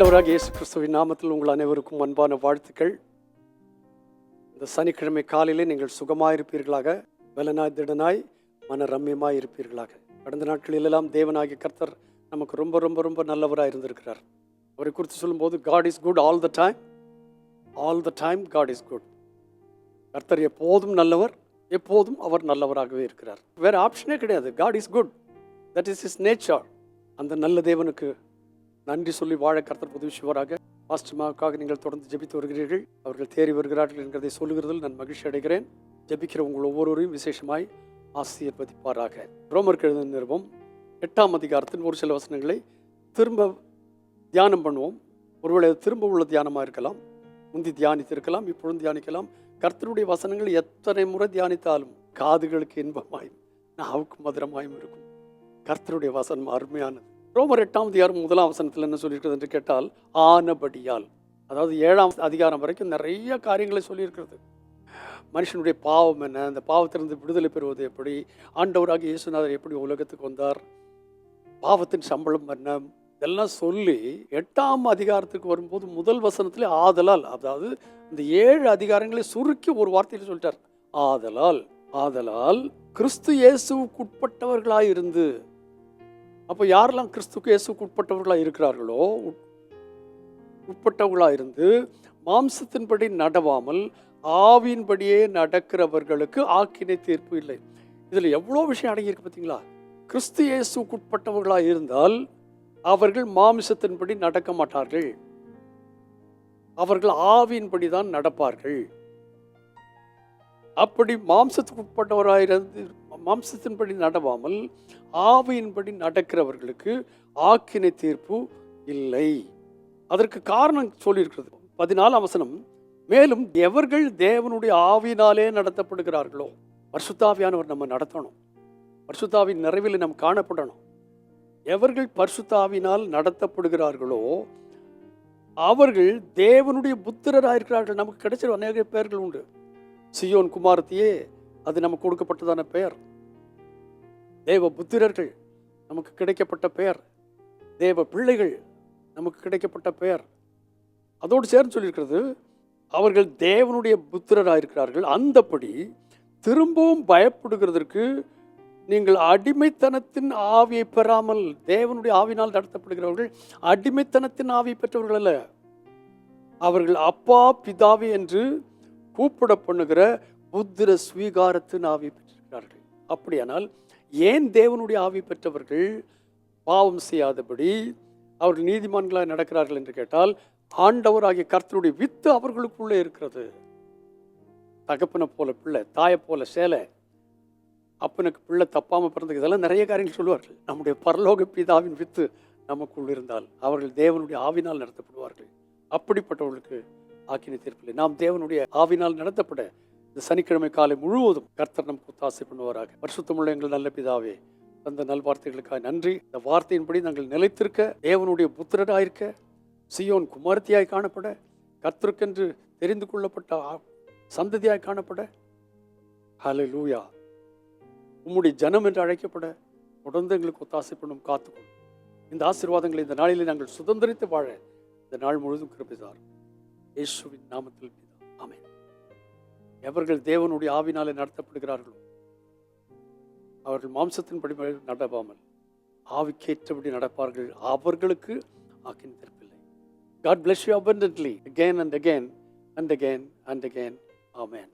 ஆண்டவராக இயேசு கிறிஸ்துவின் நாமத்தில் உங்கள் அனைவருக்கும் அன்பான வாழ்த்துக்கள். இந்த சனிக்கிழமை காலையிலே நீங்கள் சுகமாயிருப்பீர்களாக. பலனாய் திடனாய் மன ரம்யமாய் இருப்பீர்களாக. கடந்த நாட்களிலெல்லாம் தேவனாகிய கர்த்தர் நமக்கு ரொம்ப ரொம்ப ரொம்ப நல்லவராக இருந்திருக்கிறார். அவரை குறித்து சொல்லும்போது God is good all the time all the time God is good கர்த்தர் எப்போதும் நல்லவர் எப்போதும் அவர் நல்லவராகவே இருக்கிறார். வேறு ஆப்ஷனே கிடையாது. God is good that is is nature அந்த நல்ல தேவனுக்கு நன்றி சொல்லி வாழ கர்த்தர் உதவிச்சுவராக மாஸ்டர்மாவுக்காக நீங்கள் தொடர்ந்து ஜெபித்து வருகிறீர்கள். அவர்கள் தேறி வருகிறார்கள் என்கிறதை சொல்லுகிறதில் நான் மகிழ்ச்சி அடைகிறேன். ஜெபிக்கிற உங்கள் ஒவ்வொருவரையும் விசேஷமாய் ஆசீர்வதிப்பாராக. ரோமர் எழுத நிறுவம் எட்டாம் அதிகாரத்தின் ஒரு சில வசனங்களை திரும்ப தியானம் பண்ணுவோம். ஒருவேளை திரும்ப உள்ள தியானமாக இருக்கலாம். முந்தி தியானித்திருக்கலாம் இப்பொழுது தியானிக்கலாம். கர்த்தருடைய வசனங்கள் எத்தனை முறை தியானித்தாலும் காதுகளுக்கு இன்பமாயும் நாவுக்கு மதுரமாயும் இருக்கும். கர்த்தருடைய வசனம் அருமையானது. ரோமர் எட்டாம் அதிகாரம் முதலாம் வசனத்தில் என்ன சொல்லியிருக்கிறது என்று கேட்டால் ஆனபடியால். அதாவது ஏழாம் அதிகாரம் வரைக்கும் நிறைய காரியங்களை சொல்லியிருக்கிறது. மனுஷனுடைய பாவம் என்ன? அந்த பாவத்திலிருந்து விடுதலை பெறுவது எப்படி? ஆண்டவராக இயேசுநாதர் எப்படி உலகத்துக்கு வந்தார்? பாவத்தின் சம்பளம் என்ன? இதெல்லாம் சொல்லி எட்டாம் அதிகாரத்துக்கு வரும்போது முதல் வசனத்திலே ஆதலால் அதாவது இந்த ஏழு அதிகாரங்களை சுருக்கி ஒரு வார்த்தையில் சொல்லிட்டார். ஆதலால் ஆதலால் கிறிஸ்து இயேசுவுக்குட்பட்டவர்களாய் இருந்து அப்போ யாரெல்லாம் கிறிஸ்துக்கு இயேசுக்கு உட்பட்டவர்களாக இருக்கிறார்களோ உட்- உட்பட்டவர்களாக இருந்து மாம்சத்தின்படி நடவாமல் ஆவியின்படியே நடக்கிறவர்களுக்கு ஆக்கினை தீர்ப்பு இல்லை. இதில் எவ்வளோ விஷயம் அடங்கியிருக்கு பார்த்தீங்களா? கிறிஸ்து இயேசுக்கு உட்பட்டவர்களாக இருந்தால் அவர்கள் மாம்சத்தின்படி நடக்க மாட்டார்கள். அவர்கள் ஆவியின்படி தான் நடப்பார்கள். அப்படி மாம்சத்துக்கு உட்பட்டவராக இருந்து மாம்சத்தின்படி நடவாமல் ஆவியின்படி நடக்கிறவர்களுக்கு ஆக்கினை தீர்ப்பு இல்லை. அதற்கு காரணம் சொல்லியிருக்கிறது. பதினாலாம் அவசனம் மேலும் எவர்கள் தேவனுடைய ஆவியினாலே நடத்தப்படுகிறார்களோ பர்சுத்தாவியானவர் நம்ம நடத்தணும். பர்சுத்தாவின் நிறைவில் நாம் காணப்படணும். எவர்கள் பர்சுத்தாவினால் நடத்தப்படுகிறார்களோ அவர்கள் தேவனுடைய புத்திரராயிருக்கிறார்கள். நமக்கு கிடைச்ச அநேக பெயர்கள் உண்டு. சியோன் குமாரத்தியே அது நமக்கு கொடுக்கப்பட்டதான பெயர். தேவ புத்திரர்கள் நமக்கு கிடைக்கப்பட்ட பெயர். தேவ பிள்ளைகள் நமக்கு கிடைக்கப்பட்ட பெயர். அதோடு சேர்ந்து சொல்லியிருக்கிறது அவர்கள் தேவனுடைய புத்திரராக இருக்கிறார்கள் அந்தப்படி திரும்பவும் பயப்படுகிறதற்கு நீங்கள் அடிமைத்தனத்தின் ஆவியை பெறாமல் தேவனுடைய ஆவினால் நடத்தப்படுகிறவர்கள் அடிமைத்தனத்தின் ஆவியை பெற்றவர்கள் அல்ல. அவர்கள் அப்பா பிதாவி என்று கூப்பிட பண்ணுகிற புத்திர ஸ்வீகாரத்தின் ஆவி பெற்றிருக்கிறார்கள். அப்படியானால் ஏன் தேவனுடைய ஆவி பெற்றவர்கள் பாவம் செய்யாதபடி அவர்கள் நீதிமான்களாக நடக்கிறார்கள் என்று கேட்டால் ஆண்டவர் ஆகிய கர்த்தனுடைய வித்து அவர்களுக்குள்ளே இருக்கிறது. தகப்பனை போல பிள்ளை தாயை போல சேலை அப்பனுக்கு பிள்ளை தப்பாமல் பிறந்தது இதெல்லாம் நிறைய காரியங்கள் சொல்லுவார்கள். நம்முடைய பரலோக பிதாவின் வித்து நமக்குள் இருந்தால் அவர்கள் தேவனுடைய ஆவினால் நடத்தப்படுவார்கள். அப்படிப்பட்டவர்களுக்கு ஆக்கினை தீர்ப்பில்லை. நாம் தேவனுடைய ஆவினால் நடத்தப்பட இந்த சனிக்கிழமை காலை முழுவதும் கர்த்தர் நமக்கு ஒத்தாசை பண்ணுவாராக பரிசுத்தமுள்ள எங்கள் நல்ல பிதாவே அந்த நல்வார்த்தைகளுக்காக நன்றி. இந்த வார்த்தையின்படி நாங்கள் நிலைத்திருக்க தேவனுடைய புத்திரராயிருக்க சியோன் குமாரத்தியாய் காணப்பட கர்த்தருக்கென்று தெரிந்து கொள்ளப்பட்ட சந்ததியாய் காணப்பட. ஹலே லூயா உம்முடைய ஜனம் என்று அழைக்கப்பட தொடர்ந்து எங்களுக்கு ஒத்தாசை பண்ணும் காத்துக்கொள்ளும் இந்த ஆசீர்வாதங்களை இந்த நாளிலே நாங்கள் சுதந்திரித்து வாழ இந்த நாள் முழுவதும் கிருபிதார் இயேசுவின் நாமத்தில் பிதா. எவர்கள் தேவனுடைய ஆவினாலே நடத்தப்படுகிறார்களோ அவர்கள் மாம்சத்தின் படி நடவாமல் ஆவிக்கேற்றபடி நடப்பார்கள். அவர்களுக்கு ஆக்கின் தீர்ப்பில்லை. God bless you abundantly again and again and again and again amen